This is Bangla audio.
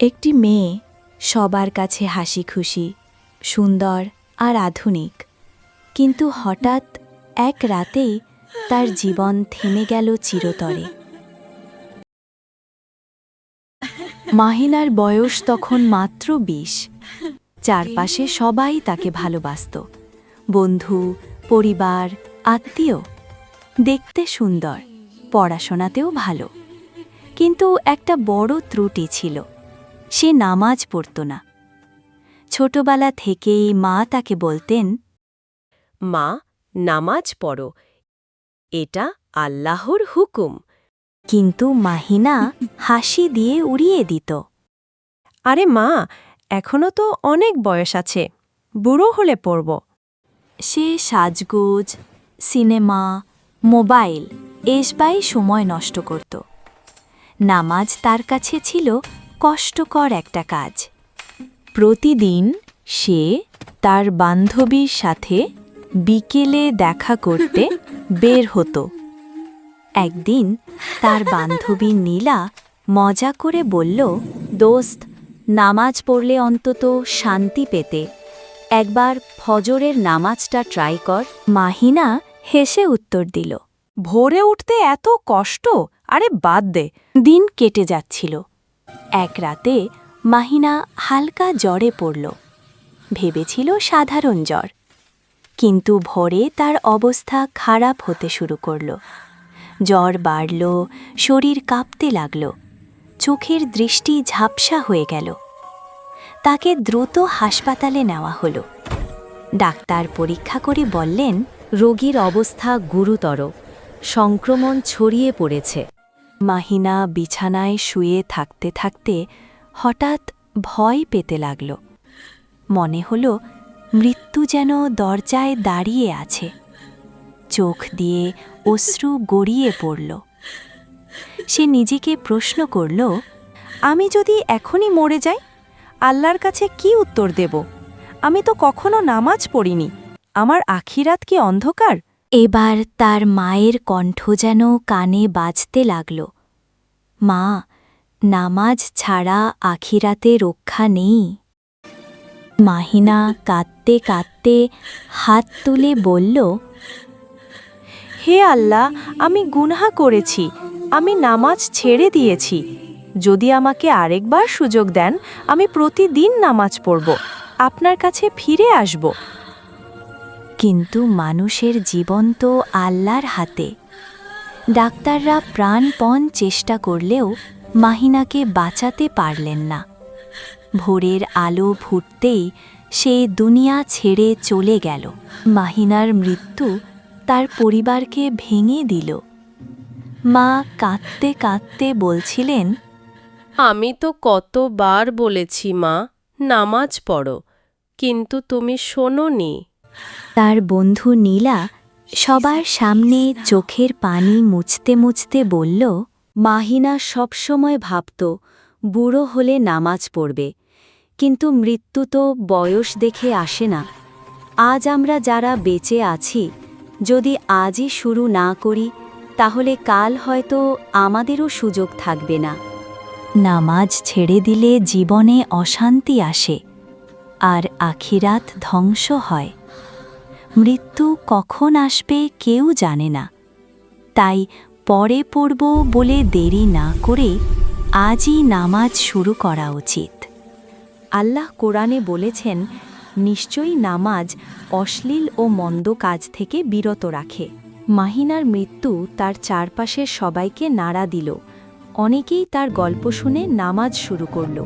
একটি মেয়ে সবার কাছে হাসি খুশি সুন্দর আর আধুনিক। কিন্তু হঠাৎ এক রাতেই তার জীবন থেমে গেল চিরতরে। মাহিনার বয়স তখন মাত্র বিশ। চারপাশে সবাই তাকে ভালোবাসত। বন্ধু, পরিবার, আত্মীয়। দেখতে সুন্দর, পড়াশোনাতেও ভালো। কিন্তু একটা বড় ত্রুটি ছিল। সে নামাজ পড়ত না। ছোটবেলা থেকেই মা তাকে বলতেন মা নামাজ পড়ো। এটা আল্লাহর হুকুম। কিন্তু মাহিনা হাসি দিয়ে উড়িয়ে দিত। আরে মা এখনও তো অনেক বয়স আছে বুড়ো হলে পড়ব। সে সাজগোজ সিনেমা মোবাইল এসবাই সময় নষ্ট করত। নামাজ তার কাছে ছিল কষ্টকর একটা কাজ। প্রতিদিন সে তার বান্ধবীর সাথে বিকেলে দেখা করতে বের হতো। একদিন তার বান্ধবী নীলা মজা করে বলল দোস্ত নামাজ পড়লে অন্তত শান্তি পেতে। একবার ফজরের নামাজটা ট্রাই কর। মাহিনা হেসে উত্তর দিল ভোরে উঠতে এত কষ্ট? আরে বাদ দে দিন কেটে যাচ্ছিল। এক রাতে মাহিনা হালকা জ্বরে পড়ল। ভেবেছিল সাধারণ জ্বর। কিন্তু ভোরে তার অবস্থা খারাপ হতে শুরু করল। জ্বর বাড়ল, শরীর কাঁপতে লাগল। চোখের দৃষ্টি ঝাপসা হয়ে গেল। তাকে দ্রুত হাসপাতালে নেওয়া হলো। ডাক্তার পরীক্ষা করে বললেন, রোগীর অবস্থা গুরুতর। সংক্রমণ ছড়িয়ে পড়েছে। মাহিনা বিছানায় শুয়ে থাকতে থাকতে হঠাৎ ভয় পেতে লাগল। মনে হল মৃত্যু যেন দরজায় দাঁড়িয়ে আছে। চোখ দিয়ে অশ্রু গড়িয়ে পড়ল। সে নিজেকে প্রশ্ন করল, আমি যদি এখনই মরে যাই, আল্লাহর কাছে কি উত্তর দেব? আমি তো কখনো নামাজ পড়িনি। আমার আখিরাত কি অন্ধকার? এবার তার মায়ের কণ্ঠ যেন কানে বাজতে লাগল। মা, নামাজ ছাড়া আখিরাতে রক্ষা নেই। মাহিনা কাঁদতে কাঁদতে হাত তুলে বলল, হে আল্লাহ, আমি গুনহা করেছি, আমি নামাজ ছেড়ে দিয়েছি। যদি আমাকে আরেকবার সুযোগ দেন, আমি প্রতিদিন নামাজ পড়ব, আপনার কাছে ফিরে আসব। কিন্তু মানুষের জীবন তো আল্লাহর হাতে। ডাক্তাররা প্রাণপণ চেষ্টা করলেও মাহিনাকে বাঁচাতে পারলেন না। ভোরের আলো ফুটতেই সে দুনিয়া ছেড়ে চলে গেল। মাহিনার মৃত্যু তার পরিবারকে ভেঙে দিল। মা কাঁদতে কাঁদতে বলছিলেন, আমি তো কতবার বলেছি মা, নামাজ পড়ো, কিন্তু তুমি শোনোনি। তার বন্ধু নীলা সবার সামনে চোখের পানি মুছতে মুছতে বলল, মাহিনা সবসময় ভাবত, বুড়ো হলে নামাজ পড়বে, কিন্তু মৃত্যু তো বয়স দেখে আসে না। আজ আমরা যারা বেঁচে আছি, যদি আজই শুরু না করি, তাহলে কাল হয়তো আমাদেরও সুযোগ থাকবে না। নামাজ ছেড়ে দিলে জীবনে অশান্তি আসে, আর আখিরাত ধ্বংস হয়। মৃত্যু কখন আসবে কেউ জানে না। তাই পরে পড়ব বলে দেরি না করে আজই নামাজ শুরু করা উচিত। আল্লাহ কোরআনে বলেছেন, নিশ্চয়ই নামাজ অশ্লীল ও মন্দ কাজ থেকে বিরত রাখে। মাহিনার মৃত্যু তার চারপাশের সবাইকে নাড়া দিল। অনেকেই তার গল্প শুনে নামাজ শুরু করল।